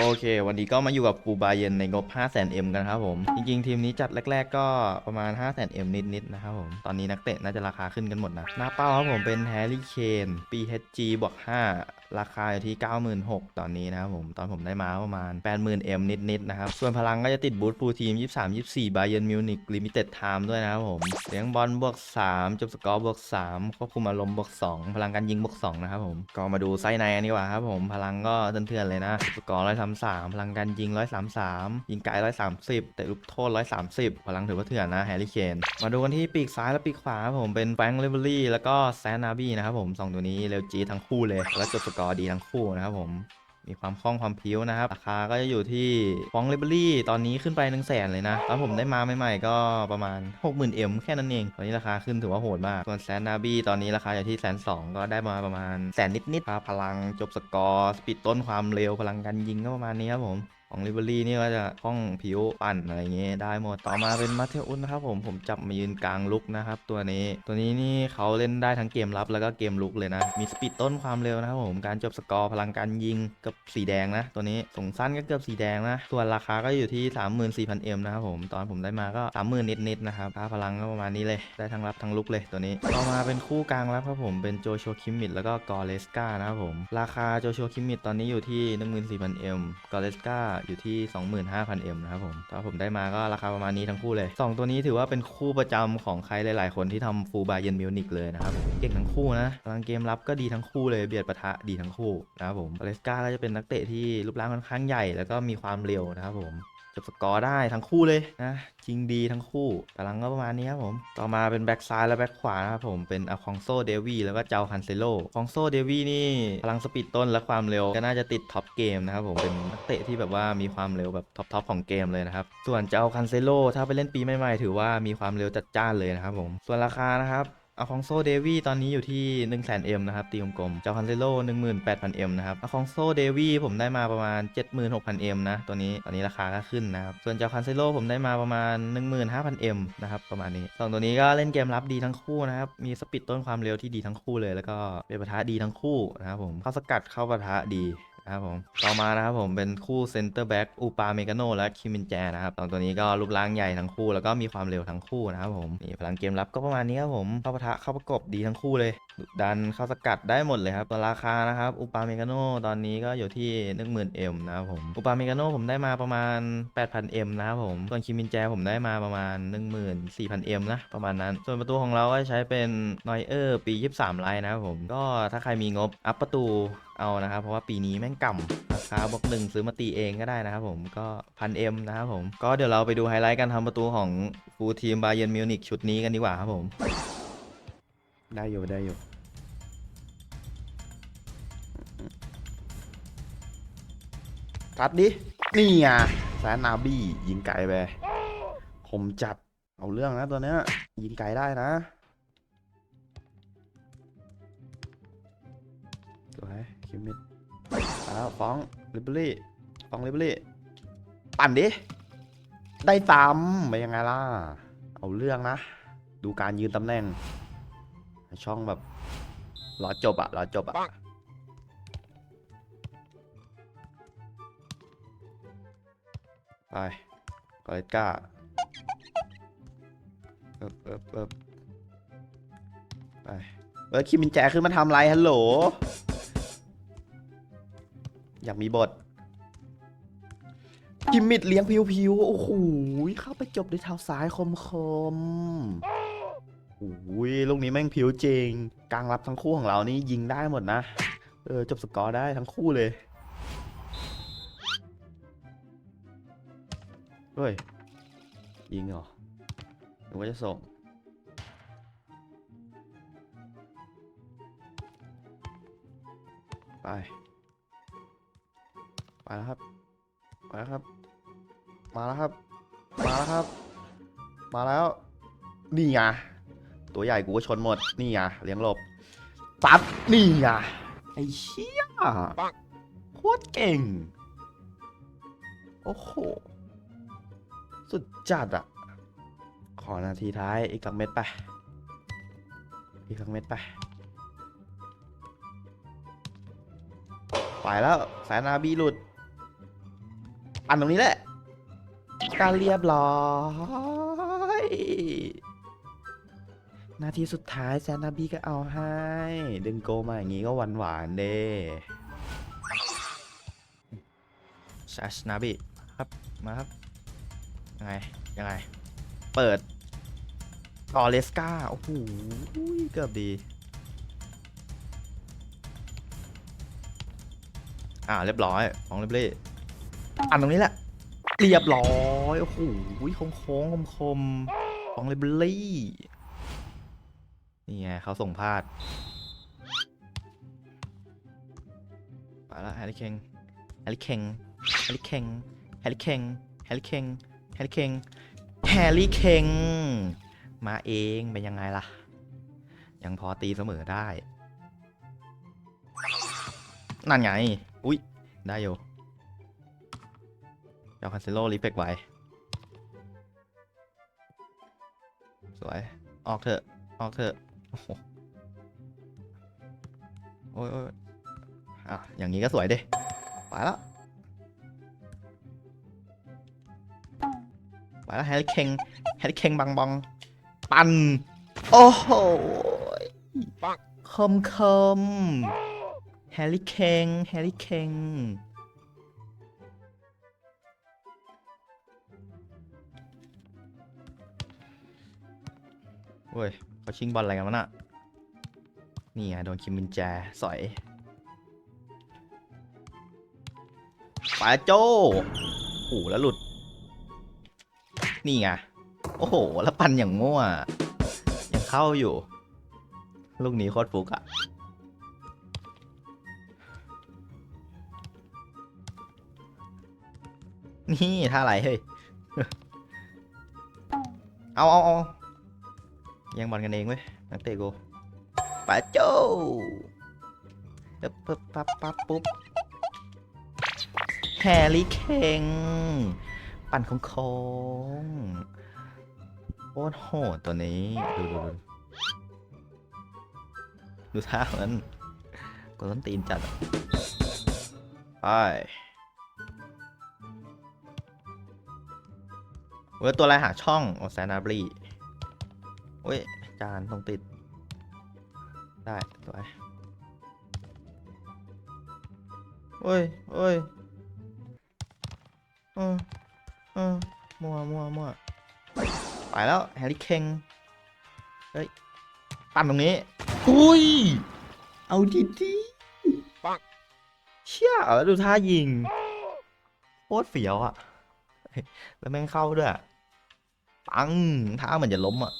โอเค วันนี้ก็มาอยู่กับปูบาเยนในงบ 5 0 0 0 0 0 M กันครับผม จริงๆ ทีมนี้จัดแรก ๆ ก็ประมาณ 5 0 0 0 0 0 M นิดๆ นะครับผม ตอนนี้นักเตะน่าจะราคาขึ้นกันหมดนะ หน้าเป้าครับผมเป็นแฮร์รี่เคนปี HG บวก5 ราคาอยู่ที่ 96,000 ตอนนี้นะครับผม ตอนผมได้มาประมาณ 80,000 M นิดๆนะครับ ส่วนพลังก็จะติดบูทฟูลทีม 23 24 บาเยนมิวนิกลิมิเต็ดไทม์ด้วยนะครับผม เลี้ยงบอลบวก 3 จบสกอร์บวก 3 ควบคุมอารมณ์บวก 2 พลังการยิงบวก 2 นะครับผม ก็มาดูไส้ในกันดีกว่าครับผม พลังก็เถื่อนๆเลยนะ สกอร์ร้อยสามสามพลังการยิงร้อยสามสามยิงไกลร้อยสามสิบแต่ลูกโทษร้อยสามสิบพลังถือว่าเถื่อนนะแฮร์รี่เคนมาดูกันที่ปีกซ้ายและปีกขวาครับผมเป็นแฟรงค์เลเวอรี่แล้วก็แซนนาบี้นะครับผมสองตัวนี้เร็วจีทั้งคู่เลยแล้วจบสกอร์ดีทั้งคู่นะครับผมมีความคล่องความพิ้วนะครับ ราคาก็จะอยู่ที่ฟองเลเบอรี่ตอนนี้ขึ้นไป1นึ่งแสนเลยนะตอนผมได้มาใหม่ๆก็ประมาณ 60,000 M แค่นั้นเอง ตอนนี้ราคาขึ้นถือว่าโหดมาก ส่วนแซนนาบี้ตอนนี้ราคาอยู่ที่แสนสองก็ได้มาประมาณแสนนิดๆครับพลังจบสกอร์สปีดต้นความเร็วพลังการยิงก็ประมาณนี้ครับผม ของลิเบรี่นี่ก็จะคล่องผิวปั่นอะไรเงี้ยได้หมด ต่อมาเป็นมาเทอุสนะครับผมผมจับมายืนกลางลุกนะครับตัวนี้ตัวนี้นี่เขาเล่นได้ทั้งเกมรับแล้วก็เกมลุกเลยนะ มีสปีดต้นความเร็วนะครับผมการจบสกอร์พลังการยิงกับสีแดงนะ ตัวนี้ส่งสั้นก็เกือบสีแดงนะ ส่วนราคาก็อยู่ที่ 34,000 M นะครับผมตอนผมได้มาก็ 30,000นิดๆนะครับค่าพลังก็ประมาณนี้เลยได้ทั้งรับทั้งลุกเลยตัวนี้ต่อมาเป็นคู่กลางรับครับผมเป็นโจโชคิมมิดแล้วก็กอเลสกานะครับผมราคาโจโชคิมมิดตอนนี้อยู่ที่ 14,000 M กอเลสกาอยู่ที่ 25,000 M นะครับผมถ้าผมได้มาก็ราคาประมาณนี้ทั้งคู่เลย 2 ตัวนี้ถือว่าเป็นคู่ประจำของใครหลายๆ คนที่ทำฟูลบาเยนมิวนิกเลยนะครับเก่งทั้งคู่นะพลังเกมรับก็ดีทั้งคู่เลยเบียดปะทะดีทั้งคู่นะครับผมอเลสกาก็จะเป็นนักเตะที่รูปร่างค่อนข้างใหญ่ แล้วก็มีความเร็วนะครับผม จบสกอร์ได้ทั้งคู่เลยนะจริงดีทั้งคู่พลังก็ประมาณนี้ครับผม ต่อมาเป็นแบ็กซ้ายและแบ็กขวานะครับผมเป็นอคองโซเดวีแล้วก็เจ้าคันเซโลคองโซเดวีนี่พลังสปีดต้นและความเร็วก็น่าจะติดท็อปเกมนะครับผมเป็นนักเตะที่แบบว่ามีความเร็วแบบท็อปทอปของเกมเลยนะครับส่วนเจ้าคันเซโลถ้าไปเล่นปีใหม่ๆถือว่ามีความเร็วจัดจ้านเลยนะครับผมส่วนราคานะครับ อาคองโซเดวีตอนนี้อยู่ที่1 0 0 0 0 0 M นะครับ ตีกลมๆเจ้าคันเซโล18,000 M นะครับอาคองโซเดวีผมได้มาประมาณ 76,000 M นะ ตัวนี้ ตอนนี้ราคาก็ขึ้นนะครับ ส่วนเจ้าคันเซโลผมได้มาประมาณ 15,000 M นะครับ ประมาณนี้สองตัวนี้ก็เล่นเกมรับดีทั้งคู่นะครับ มีสปีดต้นความเร็วที่ดีทั้งคู่เลย แล้วก็เป็นปะทะดีทั้งคู่นะครับผม เข้าสกัดเข้าปะทะดี นะครับผมต่อมานะครับผมเป็นคู่เซนเตอร์แบ็กอูปาเมกาโนและคิมินแจนะครับสองตัวนี้ก็รูปร่างใหญ่ทั้งคู่แล้วก็มีความเร็วทั้งคู่นะครับผมนี่พลังเกมรับก็ประมาณนี้ครับผมเข้าปะทะเข้าประกบดีทั้งคู่เลย ดันเข้าสกัดได้หมดเลยครับตัวราคานะครับอูปาเมกาโนตอนนี้ก็อยู่ที่10,000 M นะครับผมอูปาเมกาโนผมได้มาประมาณ 8,000 M นะครับผมส่วนคิมินแจผมได้มาประมาณ 14,000 M นะประมาณนั้น ส่วนประตูของเราก็ใช้เป็นนอยเออร์ปี 23ไลน์นะครับผมก็ถ้าใครมีงบอัพประตู เอานะครับ เพราะว่าปีนี้แม่งก่ำราคาบอกหนึ่งซื้อมาตีเองก็ได้นะครับผมก็พันเอ็มนะครับผมก็เดี๋ยวเราไปดูไฮไลท์การทำประตูของฟูลทีมบาเยนมิวนิกชุดนี้กันดีกว่าครับผมได้อยู่ได้อยู่ทัดดิ นี่ไงแซนนาบี้ยิงไกลไปคมจัดเอาเรื่องนะตัวเนี้ย ยิงไกลได้นะสวย คิมมิดแล้วฟ้องลิเบอรี่ฟ้องลิเบอรี่ ปั่นดิ ได้ตามไปยังไงล่ะ เอาเรื่องนะ ดูการยืนตำแหน่ง ช่องแบบรอจบอะรอจบอะไปกอเลก้าเอิบเอิบเอิบไปเออคิมมินแจขึ้นมาทำไรฮัลโหล อยากมีบท กิมมิดเลี้ยงพิวๆ โอ้โห เข้าไปจบด้วยเท้าซ้ายคมๆโอ้ยลูกนี้แม่งผิวจริง กลางรับทั้งคู่ของเรานี่ยิงได้หมดนะ เออจบสกอร์ได้ทั้งคู่เลย เฮ้ย ยิงเหรอหรือว่าจะส่งไป ไปแล้วครับมาแล้วครับ มาแล้วครับ มาแล้วครับ มาแล้ว นี่ไงตัวใหญ่กูก็ชนหมด นี่ไงเลี้ยงหลบตัดนี่ไงไอ้เชี่ยโคตรเก่ง โอ้โห สุดจัดอะ ขอนาทีท้ายอีกสักเม็ดไป อีกสักเม็ดไป ไปแล้ว สายนาบีหลุด อันตรงนี้แหละการเรียบร้อยนาทีสุดท้ายแซนนาบีก็เอาให้ ดึงโกมาอย่างงี้ก็หวานหวานๆเด้แซชนาบิครับมาครับ ยังไง ยังไง เปิดกอเลสกาโอ้โหเกือบดี อ่าเรียบร้อยของเรียบร้อย อันตรงนี้แหละ เรียบร้อย โอ้โหโค้งโค้งคมคมของเรียบร้อยนี่ไงเขาส่งพลาดไปละแฮร์รี่เคงแฮร์รี่เคงแฮร์รี่เคงแฮร์รี่เคงแฮร์รี่เคงแฮร์รี่เคงแฮร์รี่เคงมาเองเป็นยังไงล่ะ ยังพอตีเสมอได้ นั่นไง อุ้ยได้อยู่ เจ้าคันเซโลรีเฟกไว้ สวย ออกเถอะ ออกเถอะ โอ้โหโอ้ยโอ้ยอะอย่างนี้ก็สวยเด้ไปแล้วไปแล้วแฮร์รี่เคงแฮร์รี่เคงบังบอง ปัน โอ้โหคมคมแฮร์รี่เคงแฮร์รี่เคง เว้ยเขาชิงบอลอะไรกันวะน่ะนี่ไงโดนคิมมินแจสอยไปโจโอ้แล้วหลุด นี่ไง โอ้โห แล้วปันอย่างง่วยังเข้าอยู่ ลูกนี้โคตรฟุกอะนี่ท่าอะไรเฮ้ย เอาเอาเอา แยังบอลกันเองเว้ยนักเตะกูปาโจ้เอ๊บปั๊บปั๊บปั๊บปุ๊บแฮร์รี่เคงปั่นโค้งๆโคตรโหดตัวนี้ ดูดูดูดูท่ามันก็ต้นตีนจัดไปเว้ยตัวอะไรหาช่องโอแซนาบรี อ้ย จานต้องติด ได้ตัวไอ้โอ้ยโอ้ยเออเออมัวมัวมัวไปแล้วแฮร์รี่เคงเฮ้ย ปั่นตรงนี้อุ้ย เอาดีดีปังเชี่ยแล้วดูท่ายิงโคตรเฟี้ยวอะเฮ้ยแล้วแม่งเข้าด้วยอะปังท่าเหมือนจะล้มอะ